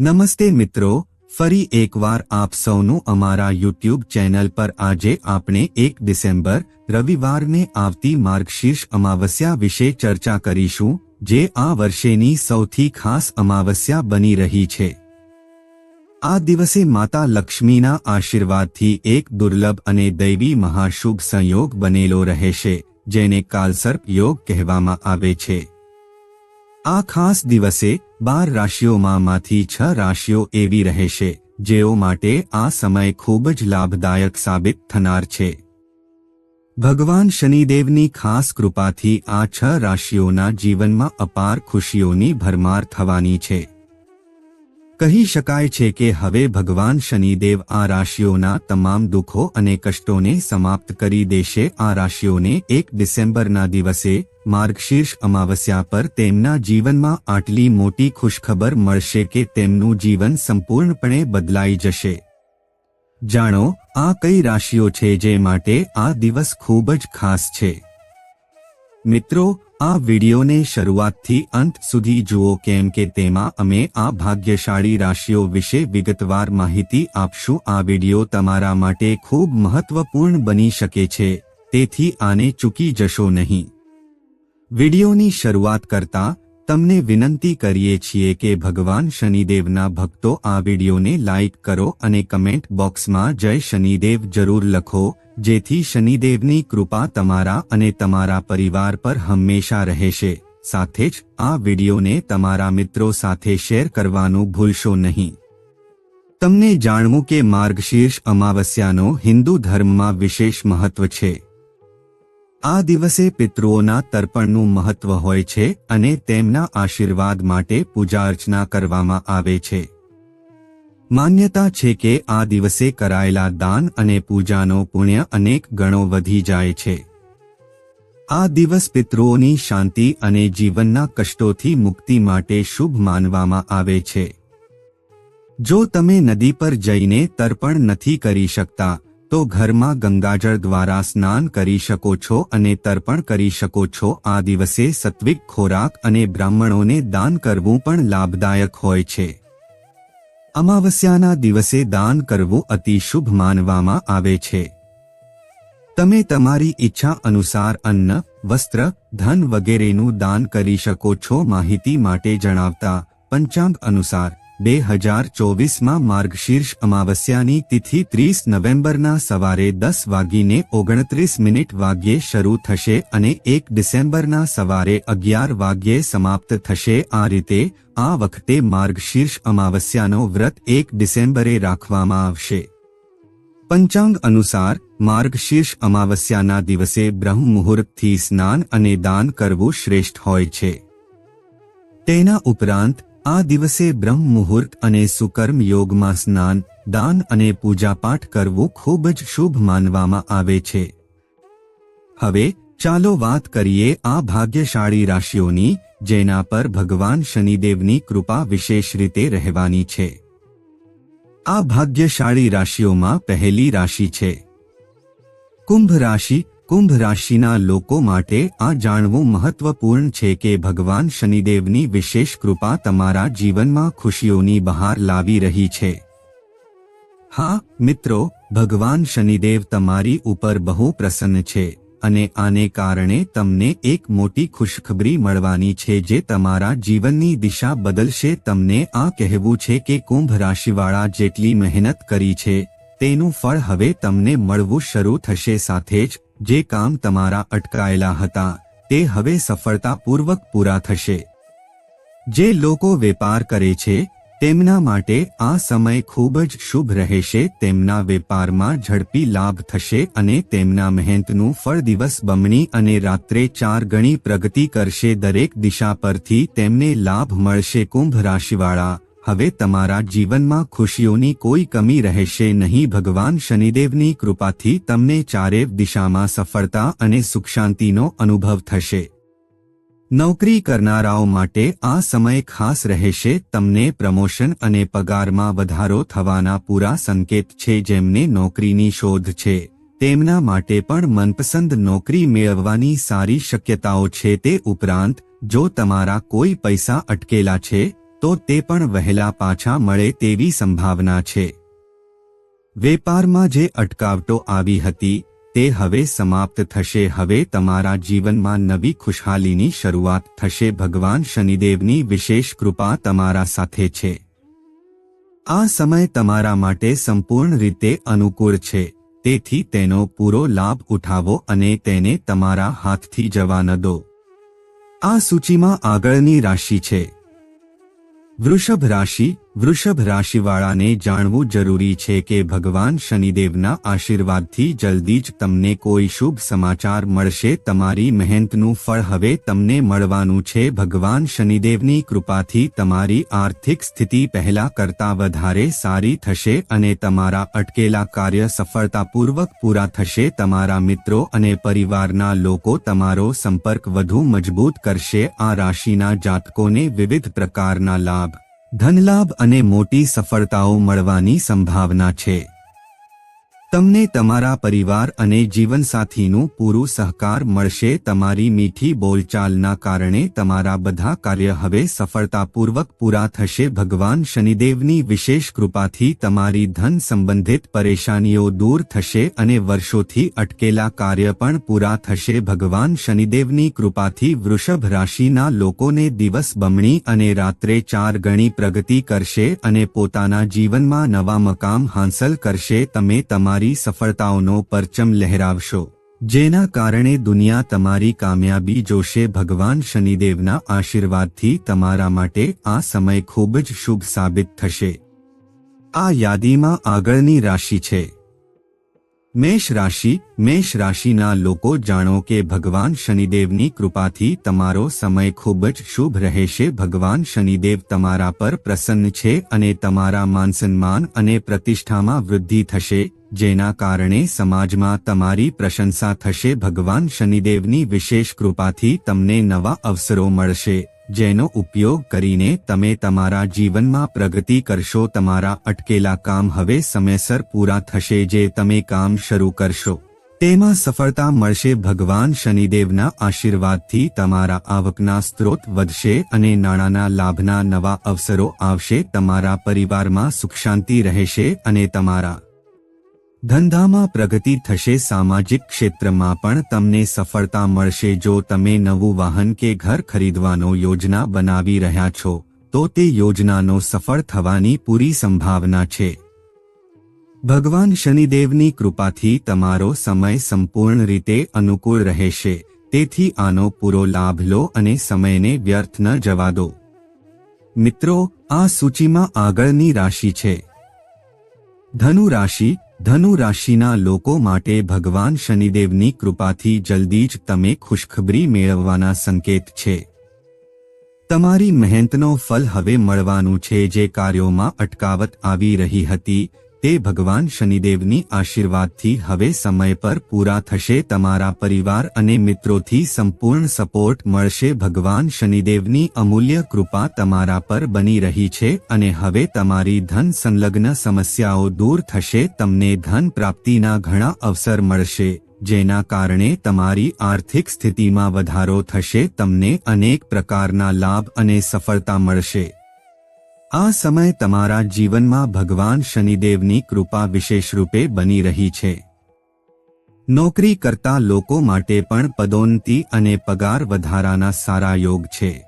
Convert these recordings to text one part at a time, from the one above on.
નમસ્તે મિત્રો, ફરી એકવાર આપ સૌનું અમારા યુટ્યુબ ચેનલ પર આજે આપણે એક ડિસેમ્બર, રવિવારને આવતી માર્ગશીર્ષ અમાવસ્યા વિશે ચર્ચા કરીશું, જે આ વર્ષેની સૌથી ખાસ અમાવસ્યા બની રહી છે. આ દિવસે માતા લક્ષ્મીના આશીર્વાદથી એક દુર્લભ અને દૈવી મહાશુભ સંયોગ બનેલો રહેશે, જેને કાલસર્પ યોગ કહેવામાં આવે છે. આ ખાસ દિવસે બાર રાશિઓમાંમાંથી છ રાશિઓ એવી રહેશે, જેઓ માટે આ સમય ખૂબ જ લાભદાયક સાબિત થનાર છે. ભગવાન શનિદેવની ખાસ કૃપાથી આ છ રાશિઓના જીવનમાં અપાર ખુશીઓની ભરમાર થવાની છે. કહી શકાય છે કે હવે ભગવાન શનિદેવ આ રાશિઓના તમામ દુઃખો અને કષ્ટોને સમાપ્ત કરી દેશે. આ રાશિઓને એક ડિસેમ્બરના દિવસે માર્ગશીર્ષ અમાવસ્યા પર તેમના જીવનમાં આટલી મોટી ખુશખબર મળશે કે તેમનું જીવન સંપૂર્ણપણે બદલાઈ જશે. જાણો, આ કઈ રાશિઓ છે જે માટે આ દિવસ ખૂબ જ ખાસ છે? મિત્રો આ વિડિયોને શરૂઆતથી અંત સુધી જુઓ કેમ કે તેમાં અમે આ ભાગ્યશાળી રાશિઓ વિશે વિગતવાર માહિતી આપશું. આ વિડિયો તમારા માટે ખૂબ મહત્વપૂર્ણ બની શકે છે, તેથી આને ચૂકી જશો નહીં. વિડીયોની શરૂઆત કરતા તમને વિનંતી કરીએ છીએ કે ભગવાન શનિદેવના ભક્તો આ વિડિયોને લાઇક કરો અને કમેન્ટ બોક્સમાં જય શનિદેવ જરૂર લખો. જેથી શનિદેવની કૃપા તમારા અને તમારા પરિવાર પર હંમેશા રહેશે. સાથે જ આ વિડિયોને તમારા મિત્રો સાથે શેર કરવાનું ભૂલશો નહીં. તમને જાણવું કે માર્ગશીર્ષ અમાવસ્યાનો હિન્દુ ધર્મમાં વિશેષ મહત્વ છે. આ દિવસે પિતૃઓના તર્પણનું મહત્વ હોય છે અને તેમના આશીર્વાદ માટે પૂજા અર્ચના કરવામાં આવે છે. માન્યતા છે કે આ દિવસે કરાયેલા દાન અને પૂજાનો પુણ્ય અનેક ગણો વધી જાય છે. આ દિવસ પિતૃઓની શાંતિ અને જીવનના કષ્ટોથી મુક્તિ માટે શુભ માનવામાં આવે છે. જો તમે નદી પર જઈને તર્પણ નથી કરી શકતા, તો ઘરમાં ગંગાજળ દ્વારા સ્નાન કરી શકો છો અને તર્પણ કરી શકો છો. આ દિવસે સત્વિક ખોરાક અને બ્રાહ્મણોને દાન કરવું પણ લાભદાયક હોય છે. અમાવસ્યાના દિવસે દાન કરવું અતિ શુભ માનવામાં આવે છે. તમે તમારી ઈચ્છા અનુસાર અન્ન, વસ્ત્ર, ધન વગેરેનું દાન કરી શકો છો, માહિતી માટે જણાવતા પંચાંગ અનુસાર. બે હજાર ચોવીસમાં માર્ગશીર્ષ અમાવસ્યાની તિથિ ત્રીસ નવેમ્બરના સવારે દસ વાગીને ઓગણત્રીસ મિનિટ વાગ્યે શરૂ થશે અને એક ડિસેમ્બરના સવારે અગિયાર વાગ્યે સમાપ્ત થશે. આ રીતે આ વખતે માર્ગશીર્ષ અમાવસ્યાનો વ્રત એક ડિસેમ્બરે રાખવામાં આવશે. પંચાંગ અનુસાર માર્ગશીર્ષ અમાવસ્યાના દિવસે બ્રહ્મ મુહૂર્તથી સ્નાન અને દાન કરવું શ્રેષ્ઠ હોય છે. તેના ઉપરાંત આ દિવસે બ્રહ્મ મુહૂર્ત અને સુકર્મ યોગમાં સ્નાન, દાન અને પૂજાપાઠ કરવું ખૂબ જ શુભ માનવામાં આવે છે. હવે, ચાલો વાત કરીએ આ ભાગ્યશાળી રાશિઓની, જેના પર ભગવાન શનિદેવની કૃપા વિશેષ રીતે રહેવાની છે. આ ભાગ્યશાળી રાશિઓમાં પહેલી રાશિ છે. કુંભ રાશિ કુંભ રાશિના લોકો માટે આ જાણવું મહત્વપૂર્ણ છે કે ભગવાન શનિદેવની વિશેષ કૃપા તમારા જીવનમાં ખુશીઓની બહાર લાવી રહી છે. હા, મિત્રો, ભગવાન શનિદેવ તમારી ઉપર બહુ પ્રસન્ન છે અને આને કારણે તમને એક મોટી ખુશખબરી મળવાની છે જે તમારા જીવનની દિશા બદલશે. તમને આ કહેવું છે કે કુંભ રાશિવાળા જેટલી મહેનત કરી છે, તેનું ફળ હવે તમને મળવું શરૂ થશે. સાથે જ જે કામ તમારા અટકાયેલા હતા, તે હવે સફળતાપૂર્વક પૂરા થશે. જે લોકો વેપાર કરે છે, તેમના માટે આ સમય ખૂબ જ શુભ રહેશે, તેમના વેપારમાં ઝડપી લાભ થશે અને તેમના મહેનતનું ફળ દિવસ બમણી અને રાત્રે ચાર ગણી પ્રગતિ કરશે દરેક દિશા પરથી તેમને લાભ મળશે કુંભ રાશિવાળા. હવે તમારા જીવનમાં ખુશીઓની કોઈ કમી રહેશે નહીં. ભગવાન શનિદેવની કૃપાથી તમને ચારે દિશામાં સફળતા અને સુખશાંતિનો અનુભવ થશે. નોકરી કરનારાઓ માટે આ સમય ખાસ રહેશે. તમને પ્રમોશન અને પગારમાં વધારો થવાના પૂરા સંકેત છે. જેમને નોકરીની શોધ છે, તેમના માટે પણ મનપસંદ નોકરી મેળવવાની સારી શક્યતાઓ છે. તે ઉપરાંત, જો તમારા કોઈ પૈસા અટકેલા છે તો તે પણ વહેલા પાછા મળે તેવી સંભાવના છે. વેપારમાં જે અટકાવટો આવી હતી, તે હવે સમાપ્ત થશે. હવે તમારા જીવનમાં નવી ખુશહાલીની શરૂઆત થશે. ભગવાન શનિદેવની વિશેષ કૃપા તમારા સાથે છે. આ સમય તમારા માટે સંપૂર્ણ રીતે અનુકૂળ છે. તેથી તેનો પૂરો લાભ ઉઠાવો અને તેને તમારા હાથથી જવા ન દો. આ સૂચિમાં આગળની રાશિ છે. વૃષભ રાશિ વૃષભ રાશિવાળાને જાણવું જરૂરી છે કે ભગવાન શનિદેવના આશીર્વાદથી જલ્દી જ તમને કોઈ શુભ સમાચાર મળશે. તમારી મહેનતનું ફળ હવે તમને મળવાનું છે. ભગવાન શનિદેવની કૃપાથી તમારી આર્થિક સ્થિતિ પહેલા કરતાં વધારે સારી થશે અને તમારા અટકેલા કાર્ય સફળતાપૂર્વક પૂરા થશે. તમારા મિત્રો અને પરિવારના લોકો તમારો સંપર્ક વધુ મજબૂત કરશે. આ રાશિના જાતકોને વિવિધ પ્રકારના લાભ ધનલાભ અને મોટી સફળતાઓ મળવાની સંભાવના છે. તમને તમારા પરિવાર અને જીવનસાથીનું પૂરું સહકાર મળશે. તમારી મીઠી બોલચાલના કારણે તમારા બધા કાર્ય હવે સફળતાપૂર્વક પૂરા થશે. ભગવાન શનિદેવની વિશેષ કૃપાથી તમારી ધન સંબંધિત પરેશાનીઓ દૂર થશે અને વર્ષોથી અટકેલા કાર્ય પણ પૂરા થશે. ભગવાન શનિદેવની કૃપાથી વૃષભ રાશિના લોકોને દિવસ બમણી અને રાત્રે ચાર ગણી પ્રગતિ કરશે અને પોતાના જીવનમાં નવા મકામ હાંસલ કરશે. તમે તમારી સફળતાઓનો પરચમ લહેરાવશો, જેના કારણે દુનિયા તમારી કામયાબી જોશે. ભગવાન શનિદેવના આશીર્વાદથી તમારા માટે આ સમય ખૂબ જ શુભ સાબિત થશે. આ યાદીમાં આગળની રાશિ છે. મેષ રાશિ, મેષ રાશિના લોકો જાણો કે ભગવાન શનિદેવની કૃપાથી તમારો સમય ખૂબ જ શુભ રહેશે. ભગવાન શનિદેવ તમારા પર પ્રસન્ન છે અને તમારા માનસન્માન અને પ્રતિષ્ઠામાં વૃદ્ધિ થશે. જેના કારણે સમાજમાં તમારી પ્રશંસા થશે. ભગવાન શનિદેવની વિશેષ કૃપાથી તમને નવા અવસરો મળશે, જેનો ઉપયોગ કરીને તમે તમારા જીવનમાં પ્રગતિ કરશો. તમારા અટકેલા કામ હવે સમયસર પૂરા થશે જે તમે કામ શરૂ કરશો. તેમાં સફળતા મળશે. ભગવાન શનિદેવના આશીર્વાદથી તમારા આવકના સ્ત્રોત વધશે અને નાણાંના લાભના નવા અવસરો આવશે. તમારા પરિવારમાં સુખ શાંતિ રહેશે અને તમારા ધંધામાં પ્રગતિ થશે, સામાજિક ક્ષેત્રમાં પણ તમને સફળતા મળશે. જો તમે નવું વાહન કે ઘર ખરીદવાનો યોજના બનાવી રહ્યા છો, તો તે યોજનાનો સફળ થવાની પૂરી સંભાવના છે. ભગવાન શનિદેવની કૃપાથી તમારો સમય સંપૂર્ણ રીતે અનુકૂળ રહેશે. તેથી આનો પૂરો લાભ લો અને સમયને વ્યર્થ ન જવા દો. મિત્રો, આ સૂચિમાં આગળની રાશિ છે. ધનુ રાશિ ધનુ રાશિના લોકો માટે ભગવાન શનિદેવની કૃપાથી જલ્દી જ તમે ખુશખબરી મેળવવાના સંકેત છે. તમારી મહેનતનો ફલ હવે મળવાનું છે જે કાર્યોમાં અટકાવત આવી રહી હતી તે ભગવાન શનિદેવની આશીર્વાદથી હવે સમય પર પૂરા થશે, તમારા પરિવાર અને મિત્રોથી સંપૂર્ણ સપોર્ટ મળશે, ભગવાન શનિદેવની અમૂલ્ય કૃપા તમારા પર બની રહી છે અને હવે તમારી ધન સંલગ્ન સમસ્યાઓ દૂર થશે, તમને ધન પ્રાપ્તિના ઘણા અવસર મળશે, જેના કારણે તમારી આર્થિક સ્થિતિમાં વધારો થશે, તમને અનેક પ્રકારના લાભ અને સફળતા મળશે. આ સમય તમારા જીવનમાં ભગવાન શનિદેવની કૃપા વિશેષ રૂપે બની રહી છે. નોકરી કરતા લોકો માટે પણ પદોન્નતિ અને પગાર વધારાના સારા યોગ છે.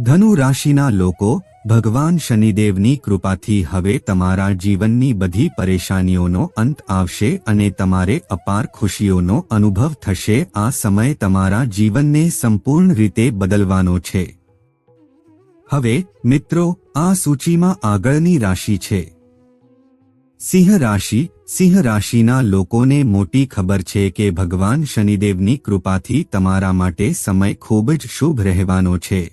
ધનુ રાશિના લોકો, ભગવાન શનિદેવની કૃપાથી હવે તમારા જીવનની બધી પરેશાનીઓનો અંત આવશે અને તમારે અપાર ખુશીઓનો અનુભવ થશે. આ સમય તમારા જીવનને સંપૂર્ણ રીતે બદલવાનો છે. હવે, મિત્રો, આ સૂચિમાં આગળની રાશિ છે. સિંહ રાશિ, સિંહ રાશિના લોકોને મોટી ખબર છે કે ભગવાન શનિદેવની કૃપાથી તમારા માટે સમય ખૂબ જ શુભ રહેવાનો છે.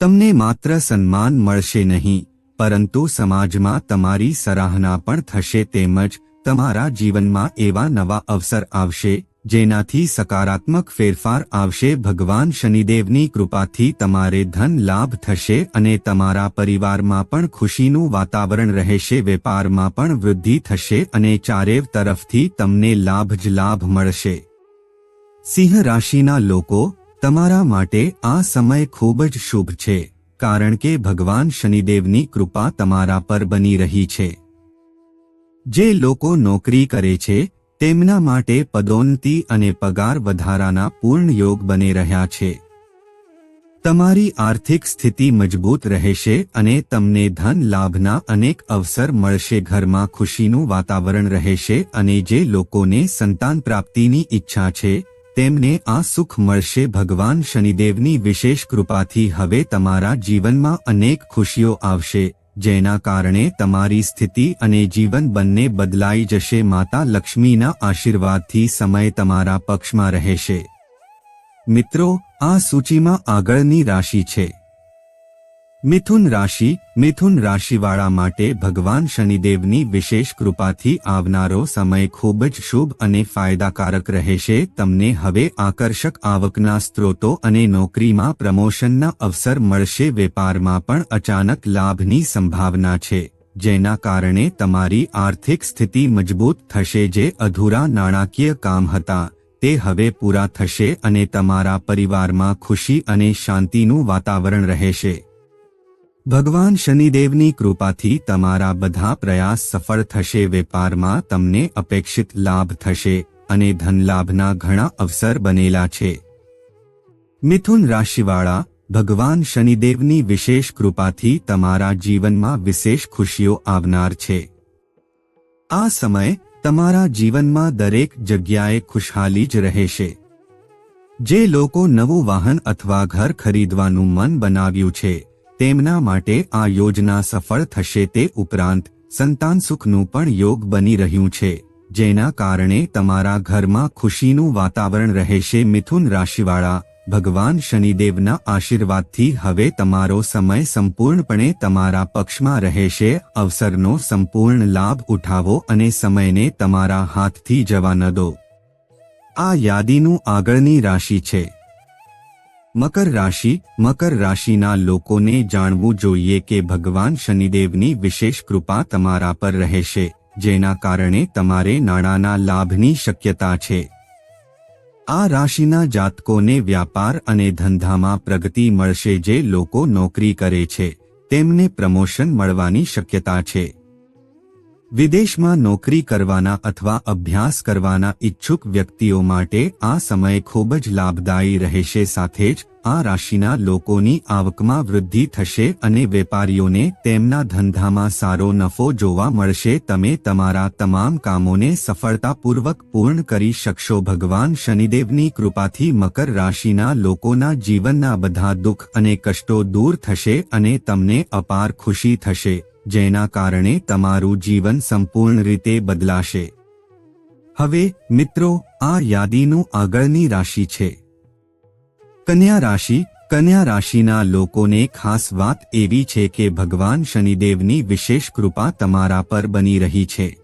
તમને માત્ર સન્માન મળશે નહીં, પરંતુ સમાજમાં તમારી સરાહના પણ થશે તેમજ તમારા જીવનમાં એવા નવા અવસર આવશે જેનાથી સકારાત્મક ફેરફાર આવશે. ભગવાન શનિદેવની કૃપાથી તમારે ધન લાભ થશે અને તમારા પરિવારમાં પણ ખુશીનું વાતાવરણ રહેશે. વેપારમાં પણ વૃદ્ધિ થશે અને ચારેવ તરફથી તમને લાભ જ લાભ મળશે. સિંહ રાશિના લોકો, તમારા માટે આ સમય ખૂબ જ શુભ છે, કારણ કે ભગવાન શનિદેવની કૃપા તમારા પર બની રહી છે. જે લોકો નોકરી કરે છે તેમના માટે પદોન્નતિ અને પગાર વધારાના પૂર્ણ યોગ બની રહ્યા છે. તમારી આર્થિક સ્થિતિ મજબૂત રહેશે અને તમને ધન લાભના અનેક અવસર મળશે. ઘરમાં ખુશીનું વાતાવરણ રહેશે અને જે લોકોને સંતાન પ્રાપ્તિની ઈચ્છા છે, તેમને આ સુખ મળશે. ભગવાન શનિદેવની વિશેષ કૃપાથી હવે તમારા જીવનમાં અનેક ખુશીઓ આવશે. જેના કારણે તમારી સ્થિતિ અને જીવન બંને બદલાઈ જશે. માતા લક્ષ્મીના આશીર્વાદથી સમય તમારા પક્ષમાં રહેશે. મિત્રો, આ સૂચિમાં આગળની રાશિ છે. મિથુન રાશિ, મિથુન રાશિવાળા માટે ભગવાન શનિદેવની વિશેષ કૃપાથી આવનારો સમય ખૂબ જ શુભ અને ફાયદાકારક રહેશે. તમને હવે આકર્ષક આવકના સ્ત્રોતો અને નોકરીમાં પ્રમોશનના અવસર મળશે. વેપારમાં પણ અચાનક લાભની સંભાવના છે, જેના કારણે તમારી આર્થિક સ્થિતિ મજબૂત થશે. જે અધૂરા નાણાકીય કામ હતા, તે હવે પૂરા થશે અને તમારા પરિવારમાં ખુશી અને શાંતિનું વાતાવરણ રહેશે. ભગવાન શનિદેવની કૃપાથી તમારા બધા પ્રયાસ સફળ થશે, વેપારમાં તમને અપેક્ષિત લાભ થશે અને ધનલાભના ઘણા અવસર બનેલા છે. મિથુન રાશિવાળા, ભગવાન શનિદેવની વિશેષ કૃપાથી તમારા જીવનમાં વિશેષ ખુશીઓ આવનાર છે. આ સમય તમારા જીવનમાં દરેક જગ્યાએ ખુશહાલી જ રહેશે. જે લોકો નવું વાહન અથવા ઘર ખરીદવાનું મન બનાવ્યું છે તેમના માટે આ યોજના સફળ થશે તે ઉપરાંત સંતાન સુખનું પણ યોગ બની રહ્યું છે, જેના કારણે તમારા ઘરમાં ખુશીનું વાતાવરણ રહેશે. મિથુન રાશિવાળા, ભગવાન શનિદેવના આશીર્વાદથી હવે તમારો સમય સંપૂર્ણપણે તમારા પક્ષમાં રહેશે. અવસરનો સંપૂર્ણ લાભ ઉઠાવો અને સમયને તમારા હાથથી જવા ન દો. આ યાદીનું આગળની રાશિ છે. મકર રાશિ, મકર રાશિના લોકોને જાણવું જોઈએ કે ભગવાન શનિદેવની વિશેષ કૃપા તમારા પર રહેશે, જેના કારણે તમારે નાણાંના લાભની શક્યતા છે. આ રાશિના જાતકોને વ્યાપાર અને ધંધામાં પ્રગતિ મળશે જે લોકો નોકરી કરે છે, તેમને પ્રમોશન મળવાની શક્યતા છે. વિદેશમાં નોકરી કરવાના અથવા અભ્યાસ કરવાના ઈચ્છુક વ્યક્તિઓ માટે આ સમય ખૂબ જ લાભદાયી રહેશે. સાથે જ, આ રાશિના લોકોની આવકમાં વૃદ્ધિ થશે અને વેપારીઓને તેમના ધંધામાં સારો નફો જોવા મળશે. તમે તમારા તમામ કામોને સફળતાપૂર્વક પૂર્ણ કરી શકશો. ભગવાન શનિદેવની કૃપાથી મકર રાશિના લોકોના જીવનના બધા દુઃખ અને કષ્ટો દૂર થશે અને તમને અપાર ખુશી થશે. જેના કારણે તમારું જીવન સંપૂર્ણ રીતે બદલાશે. હવે, મિત્રો, આ યાદીનું આગળની રાશિ છે. કન્યા રાશિ, કન્યા રાશિના લોકોને ખાસ વાત એવી છે કે ભગવાન શનિદેવની વિશેષ કૃપા તમારા પર બની રહી છે.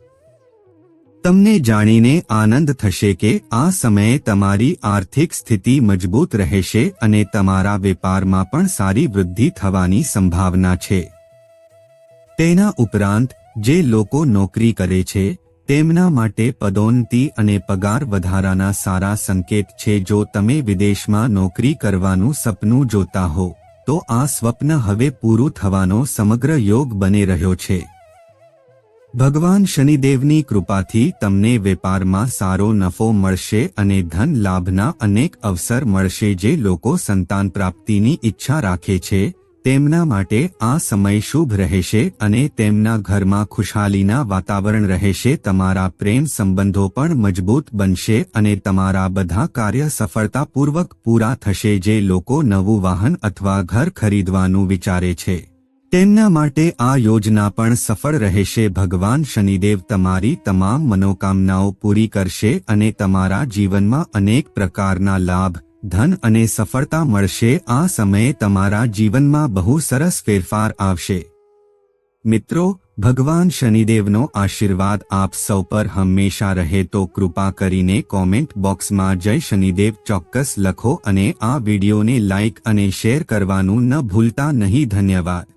તમને જાણીને આનંદ થશે કે આ સમયે તમારી આર્થિક સ્થિતિ મજબૂત રહેશે અને તમારા વેપારમાં પણ સારી વૃદ્ધિ થવાની સંભાવના છે. તેના ઉપરાંત, જે લોકો નોકરી કરે છે, તેમના માટે પદોન્નતિ અને પગાર વધારાના સારા સંકેત છે. જો તમે વિદેશમાં નોકરી કરવાનું સપનું જોતા હો, તો આ સ્વપ્ન હવે પૂરું થવાનો સમગ્ર યોગ બની રહ્યો છે. ભગવાન શનિદેવની કૃપાથી તમને વેપારમાં સારો નફો મળશે અને ધન લાભના અનેક અવસર મળશે. જે લોકો સંતાન પ્રાપ્તિની ઈચ્છા રાખે છે તેમના માટે આ સમય શુભ રહેશે અને તેમના ઘરમાં ખુશહાલીના વાતાવરણ રહેશે, તમારા પ્રેમ સંબંધો પણ મજબૂત બનશે અને તમારા બધા કાર્ય સફળતાપૂર્વક પૂરા થશે, જે લોકો નવું વાહન અથવા ઘર ખરીદવાનું વિચારે છે. તેમના માટે આ યોજના પણ સફળ રહેશે, ભગવાન શનિદેવ તમારી તમામ મનોકામનાઓ પૂરી કરશે અને તમારા જીવનમાં અનેક પ્રકારના લાભ ધન અને સફળતા મળશે, આ સમયે તમારા જીવનમાં બહુ સરસ ફેરફાર આવશે. મિત્રો, ભગવાન શનિદેવનો આશીર્વાદ આપ સૌ પર હંમેશા રહે તો કૃપા કરીને કોમેન્ટ બોક્સમાં જય શનિદેવ ચોક્કસ લખો અને આ વિડીયોને લાઇક અને શેર કરવાનું ન ભૂલતા, નહીં, ધન્યવાદ.